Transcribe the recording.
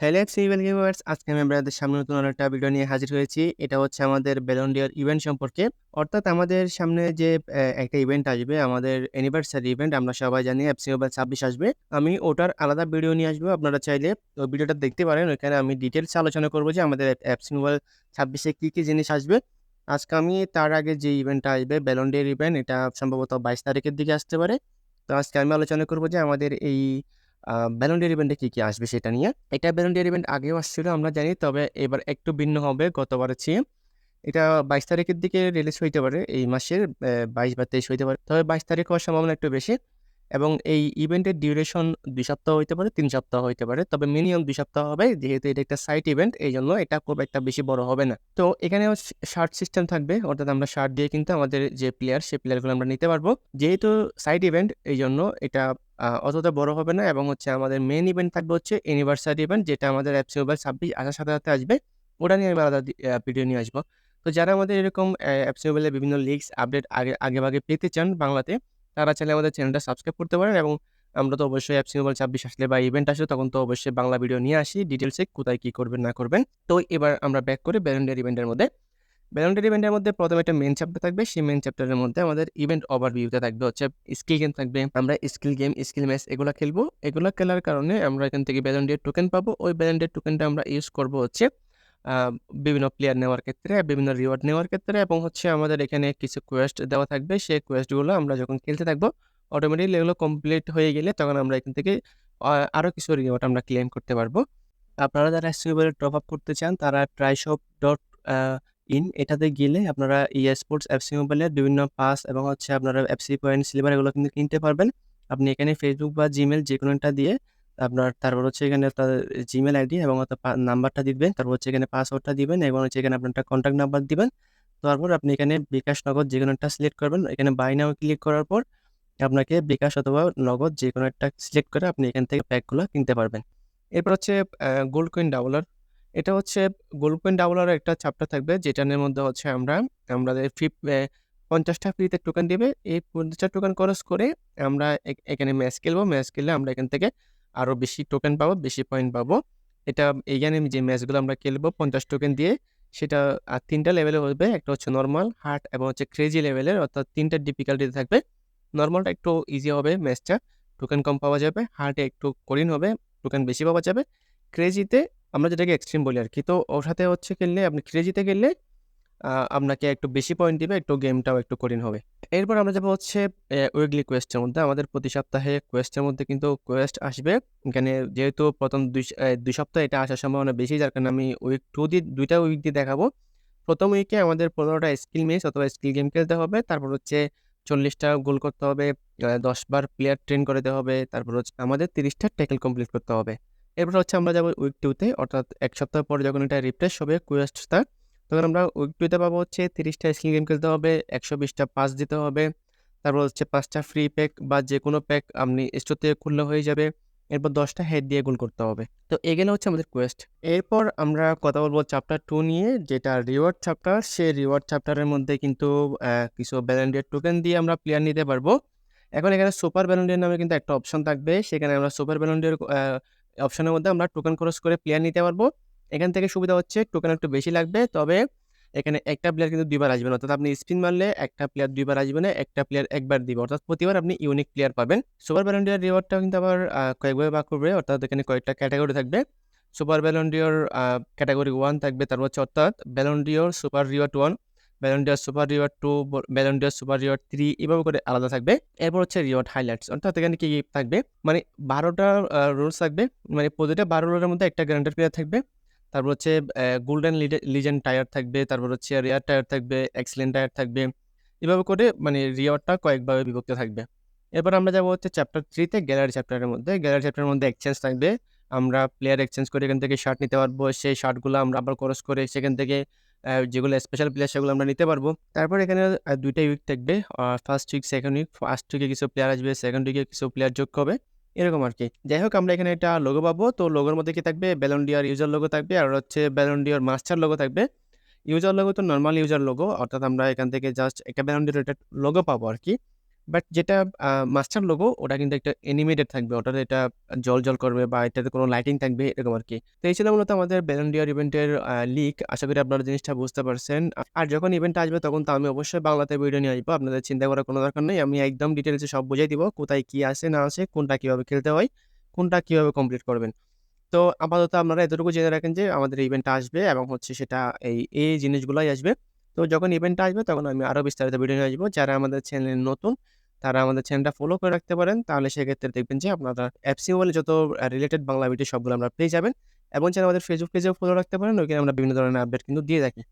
Hello x civil gamers আজকে আমি আপনাদের সামনে নতুন একটা ভিডিও নিয়ে হাজির হয়েছি। এটা হচ্ছে আমাদের বেলন্ডিয়ার ইভেন্ট সম্পর্কে। অর্থাৎ আমাদের সামনে যে একটা ইভেন্ট আসবে, আমাদের অ্যানিভার্সারি ইভেন্ট আমরা সবাই জানি মোবাইল ছাব্বিশ আসবে। আমি ওটার আলাদা ভিডিও নিয়ে আসব। আপনারা চাইলে ওই ভিডিওটা দেখতে পারেন। ওইখানে আমি ডিটেলস আলোচনা করব যে আমাদের মোবাইল ছাব্বিশে কী কী জিনিস আসবে। আজকে আমি তার আগে যে ইভেন্টটা আসবে বেলন্ডিয়ার ইভেন্ট এটা সম্ভবত বাইশ তারিখের দিকে আসতে পারে। তো আজকে আমি আলোচনা করব যে আমাদের এই ব্যালন্ডিয়ার ইভেন্টে কী কী আসবে সেটা নিয়ে। এটা ব্যালন্ডিয়ার ইভেন্ট আগেও আসছিল, আমরা জানি, তবে এবার একটু ভিন্ন হবে গতবারের চেয়ে এটা বাইশ তারিখের দিকে রিলিজ হইতে পারে, এই মাসের বাইশ বা তেইশ হইতে পারে। তবে বাইশ তারিখ হওয়ার সম্ভাবনা একটু বেশি। এবং এই ইভেন্টের ডিউরেশন দুই সপ্তাহ হইতে পারে, তিন সপ্তাহ হইতে পারে। তবে মিনিমাম দুই সপ্তাহ হবে, যেহেতু এটা একটা সাইট ইভেন্ট এই জন্য এটা খুব একটা বেশি বড় হবে না। তো এখানে শার্ট সিস্টেম থাকবে, অর্থাৎ আমরা শার্ট দিয়ে কিন্তু আমাদের যে প্লেয়ার সেই প্লেয়ারগুলো আমরা নিতে পারব। যেহেতু সাইট ইভেন্ট এই জন্য এটা অতটা বড় হবে না এবং হচ্ছে আমাদের মেন ইভেন্ট থাকবে হচ্ছে ইউনিভার্সাল ইভেন্ট যেটা আমাদের অ্যাপসি মোবাইল ছাব্বিশ আসার সাথে সাথে আসবে। ওটা নিয়ে আমি আলাদা ভিডিও নিয়ে আসব। তো যারা আমাদের এরকম অ্যাপসি মোবাইলের বিভিন্ন লিগস আপডেট আগে আগে ভাগে পেতে চান বাংলাতে তারা চাইলে আমাদের চ্যানেলটা সাবস্ক্রাইব করতে পারেন এবং আমরা তো অবশ্যই অ্যাপসি মোবাইল ছাব্বিশ আসলে বা ইভেন্ট আসলে তখন তো অবশ্যই বাংলা ভিডিও নিয়ে আসি। ডিটেলসে কোথায় কী করবেন, না করবেন। তো এবার আমরা ব্যাক করে ব্যালেন্ডার ইভেন্টের মধ্যে। ব্যালেন্ডার ইভেন্টের মধ্যে প্রথমে একটা মেন চ্যাপ্টার থাকবে। সেই মেন চ্যাপ্টারের মধ্যে আমাদের ইভেন্ট ওভারভিউতে থাকবে। হচ্ছে স্কিল গেম থাকবে। আমরা স্কিল গেম স্কিল ম্যাচ এগুলো খেলব। এগুলো খেলার কারণে আমরা এখান থেকে ব্যালেন্ডের টোকেন পাবো। ওই ব্যালেন্ডের টোকেনটা আমরা ইউজ করব হচ্ছে বিভিন্ন প্লেয়ার নেওয়ার ক্ষেত্রে, বিভিন্ন রিওয়ার্ড নেওয়ার ক্ষেত্রে এবং হচ্ছে আমাদের এখানে কিছু কোয়েস্ট দেওয়া থাকবে। সেই কোয়েস্টগুলো আমরা যখন খেলতে থাকব অটোমেটিকলি এগুলো কমপ্লিট হয়ে গেলে তখন আমরা এখান থেকে আরও কিছু রিওয়ার্ড আমরা ক্লেম করতে পারব। আপনারা যারা এসটিউবের টপ আপ করতে চান, তারা ট্রাইশপ ডট ইন এটাতে গেলে আপনারা ই স্পোর্টস এফসি মোবাইলের বিভিন্ন পাস এবং হচ্ছে আপনারা এফসি পয়েন্ট সিলভার এগুলো কিন্তু কিনতে পারবেন। আপনি এখানে ফেসবুক বা জিমেল যে কোনো একটা দিয়ে আপনার তারপর হচ্ছে এখানে তার জিমেল আইডি এবং নাম্বারটা দিবেন, তারপর হচ্ছে এখানে পাসওয়ার্ডটা দিবেন এবং হচ্ছে এখানে আপনার একটা কন্ট্যাক্ট নাম্বার দিবেন। তারপর আপনি এখানে বিকাশ নগদ যে কোনো একটা সিলেক্ট করবেন। এখানে বাই নাও ক্লিক করার পর আপনাকে বিকাশ অথবা নগদ যে কোনো একটা সিলেক্ট করে আপনি এখান থেকে প্যাকগুলো কিনতে পারবেন। এরপর হচ্ছে গোল্ড কয়েন ডাবলার এটা হচ্ছে গোল্ড কয়েন ডাবলার একটা চ্যাপ্টার থাকবে, যেটার মধ্যে হচ্ছে আমরা, আমাদের ফিফ পঞ্চাশটা ফ্রিতে টোকেন দিবে। এই পঞ্চাশটা টোকেন খরচ করে আমরা এখানে ম্যাচ খেলব ম্যাচ খেললে আমরা এখান থেকে আরও বেশি টোকেন পাবো, বেশি পয়েন্ট পাবো। এটা এইখানে যে ম্যাচগুলো আমরা খেলব, পঞ্চাশ টোকেন দিয়ে, সেটা আর তিনটা লেভেলে হবে একটা হচ্ছে নর্মাল হার্ড এবং হচ্ছে ক্রেজি লেভেলের অর্থাৎ তিনটা ডিফিকাল্টিতে থাকবে। নর্মালটা একটু ইজি হবে ম্যাচটা টোকেন কম পাওয়া যাবে হার্টে একটু কঠিন হবে টোকেন বেশি পাওয়া যাবে। ক্রেজিতে আমরা যেটাকে এক্সট্রিম বলি আর কি। তো ওর সাথে হচ্ছে খেললে, আপনি ক্রেজিতে খেললে আপনাকে একটু বেশি পয়েন্ট দিবে একটু গেমটাও একটু কঠিন হবে। এরপর আমরা যাব হচ্ছে উইকলি কোয়েস্টের মধ্যে। আমাদের প্রতি সপ্তাহে কোয়েস্টের মধ্যে কিন্তু কোয়েস্ট আসবে। এখানে যেহেতু প্রথম দুই দুই সপ্তাহে এটা আসার সম্ভাবনা বেশি যার কারণে আমি উইক টু দিয়ে দুইটা উইক দিয়ে দেখাবো। প্রথম উইকে আমাদের পনেরোটা স্কিল ম্যাচ অথবা স্কিল গেম খেলতে হবে। তারপর হচ্ছে চল্লিশটা গোল করতে হবে আহ, দশ বার প্লেয়ার ট্রেন করতে হবে। তারপর হচ্ছে আমাদের তিরিশটা ট্যাকেল কমপ্লিট করতে হবে। এরপর হচ্ছে আমরা যাব উইক টুতে অর্থাৎ এক সপ্তাহ পর যখন এটা রিফ্রেশ হবে কোয়েস্টটা তখন আমরা উইক টুতে পাবো হচ্ছে তিরিশটা স্কিল গেম খেলতে হবে, একশো বিশটা পাস দিতে হবে, তারপর হচ্ছে পাঁচটা ফ্রি প্যাক বা যে কোনো প্যাক আপনি স্টোর থেকে খুললে হয়ে যাবে, এরপর দশটা হেড দিয়ে গোল করতে হবে। তো এগুলো হচ্ছে আমাদের কোয়েস্ট এরপর আমরা কথা বলব চ্যাপ্টার টু নিয়ে, যেটা রিওয়ার্ড চ্যাপ্টার সেই রিওয়ার্ড চ্যাপ্টারের মধ্যে কিন্তু কিছু ব্যালেন্ডিয়ার টোকেন দিয়ে আমরা প্লেয়ার নিতে পারব। এখন এখানে সুপার ব্যালেন্ডিয়ার নামে কিন্তু একটা অপশন থাকবে, সেখানে আমরা সুপার ব্যালেন্ডিয়ার অপশনের মধ্যে আমরা টোকেন খরচ করে প্লেয়ার নিতে পারব। এখান থেকে সুবিধা হচ্ছে টোকেন একটু বেশি লাগবে, তবে এখানে একটা প্লেয়ার কিন্তু দুইবার আসবে না। অর্থাৎ আপনি স্পিন মারলে একটা প্লেয়ার দুইবার আসবে না, একটা প্লেয়ার একবার দিবে। অর্থাৎ প্রতিবার আপনি ইউনিক প্লেয়ার পাবেন। সুপার ব্যালেন্ডিয়ার রিওয়ার্ডটাও কিন্তু আবার কয়েকভাবে ভাগ করবে। অর্থাৎ এখানে কয়েকটা ক্যাটাগরি থাকবে। সুপার ব্যালন্ডিওর ক্যাটাগরি ওয়ান থাকবে। তারপর হচ্ছে অর্থাৎ Ballon d'Or super reward one Ballon d'Or super reward two Ballon d'Or super reward three এভাবে করে আলাদা থাকবে। এরপর হচ্ছে রিওয়ার্ড হাইলাইটস অর্থাৎ এখানে কি কি থাকবে? মানে বারোটা রুলস থাকবে। মানে প্রতিটা বারো রোলের মধ্যে একটা গ্যারান্টার প্লেয়ার থাকবে। তারপর হচ্ছে গোল্ডেন লিজেন্ড টায়ার থাকবে, তারপর হচ্ছে রেয়ার টায়ার থাকবে এক্সেলেন্ট টায়ার থাকবে। এভাবে করে মানে রিওয়ার্ডটা কয়েকভাবে বিভক্ত থাকবে। এরপর আমরা যাব হচ্ছে চ্যাপ্টার থ্রিতে গ্যালারি চ্যাপ্টারের মধ্যে। গ্যালারি চ্যাপ্টারের মধ্যে এক্সচেঞ্জ থাকবে। আমরা প্লেয়ার এক্সচেঞ্জ করে এখান থেকে শার্ট নিতে পারব। সেই শার্টগুলো আমরা আবার খরচ করে সেখান থেকে যেগুলো স্পেশাল প্লেয়ার সেগুলো আমরা নিতে পারব। তারপর এখানে দুইটাই উইক থাকবে। First week second week first উইকে কিছু প্লেয়ার আসবে। সেকেন্ড উইকে কিছু প্লেয়ার যোগ হবে। এরকম আর কি যাই হোক আমরা এখানে একটা লোগো পাবো। তো লোগোর মধ্যে কি থাকবে? ব্যালন্ডিয়ার ইউজার লোগো থাকবে। আর হচ্ছে ব্যালন্ডিয়ার মাস্টার লোগো থাকবে। ইউজার লোগো তো নর্মাল ইউজার লোগো অর্থাৎ আমরা এখান থেকে জাস্ট একটা ব্যালন্ডিয়ার একটা লোগো পাবো আর কি বাট যেটা মাস্টার লোগো ওটা কিন্তু একটা অ্যানিমেটেড থাকবে। ওটাতে এটা জল জল করবে বা এটাতে কোনো লাইটিং থাকবে এরকম আর কি তো এই ছিল মূলত আমাদের ব্যালন ডি'র ইভেন্টের লিক। আশা করি আপনারা জিনিসটা বুঝতে পারছেন। আর যখন ইভেন্ট আসবে তখন তো আমি অবশ্যই বাংলাতে ভিডিও নিয়ে আসব। আপনাদের চিন্তা করার কোনো দরকার নেই। আমি একদম ডিটেলসে সব বুঝাই দিব। কোথায় কী আছে না আছে, কোনটা কীভাবে খেলতে হয়, কোনটা কীভাবে কমপ্লিট করবেন। তো আপাতত আপনারা এতটুকু জেনে রাখেন যে আমাদের ইভেন্টটা আসবে এবং হচ্ছে সেটা এই, এই জিনিসগুলাই আসবে। তো যখন ইভেন্টটা আসবে তখন আমি আরও বিস্তারিত ভিডিও নিয়ে আসব। যারা আমাদের চ্যানেল নতুন, তারা আমাদের চ্যানেলটা ফলো করে রাখতে পারেন। তাহলে সেক্ষেত্রে দেখবেন যে আপনারা অ্যাপসি মোবাইলে যত রিলেটেড বাংলা ভিডিও সবগুলো আমরা পেয়ে যাবেন এবং যারা আমাদের ফেসবুক পেজেও ফলো রাখতে পারেন। ওইখানে আমরা বিভিন্ন ধরনের আপডেট কিন্তু দিয়ে থাকি।